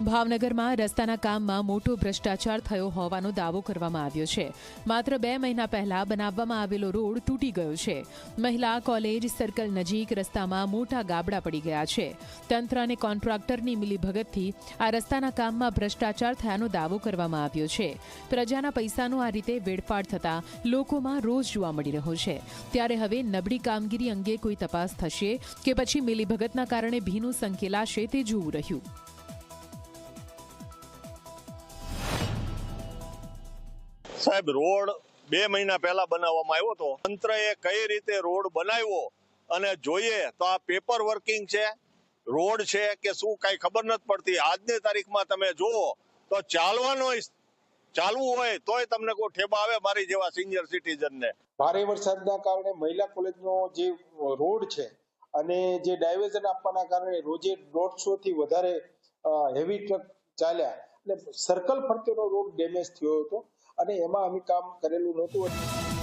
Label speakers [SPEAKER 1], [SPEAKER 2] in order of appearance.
[SPEAKER 1] ભાવનગરમાં રસ્તાના કામમાં મોટો ભ્રષ્ટાચાર થયો હોવાનો દાવો કરવામાં આવ્યો છે. માત્ર બે મહિના પહેલા બનાવવામાં આવેલો રોડ તૂટી ગયો છે. મહિલા કોલેજ સર્કલ નજીક રસ્તામાં મોટા ગાબડા પડી ગયા છે. તંત્ર અને કોન્ટ્રાક્ટરની મિલીભગતથી આ રસ્તાના કામમાં ભ્રષ્ટાચાર થયાનો દાવો કરવામાં આવ્યો છે. પ્રજાના પૈસાનો આ રીતે વેડફાટ થતા લોકોમાં રોષ જોવા મળી રહ્યો છે. ત્યારે હવે નબળી કામગીરી અંગે કોઈ તપાસ થશે કે પછી મિલીભગતના કારણે ભીનું સંકેલાશે તે જોવું રહ્યું.
[SPEAKER 2] સાહેબ, રોડ બે મહિના પહેલા બનાવવામાં આવ્યો હતો. તંત્રએ કઈ રીતે રોડ બનાવ્યો અને જોઈએ તો આ પેપર વર્કિંગ છે, રોડ છે કે શું કઈ ખબર નથી પડતી. આજની તારીખમાં તમે જુઓ તો ચાલવાનો ચાલવું હોય તોય તમને કોઈ ઠેબા આવે મારી જેવા સિનિયર સિટીઝન ને.
[SPEAKER 3] ભારે વરસાદના કારણે મહિલા કોલેજનો જે રોડ છે અને જે ડાયવર્ઝન આપવાના કારણે રોજે દોઢસો થી વધારે હેવી ટ્રક ચાલ્યા. એટલે સર્કલ ફરતેનો રોડ ડેમેજ થયો હતો. અને એમાં અમે કામ કરેલું નહોતું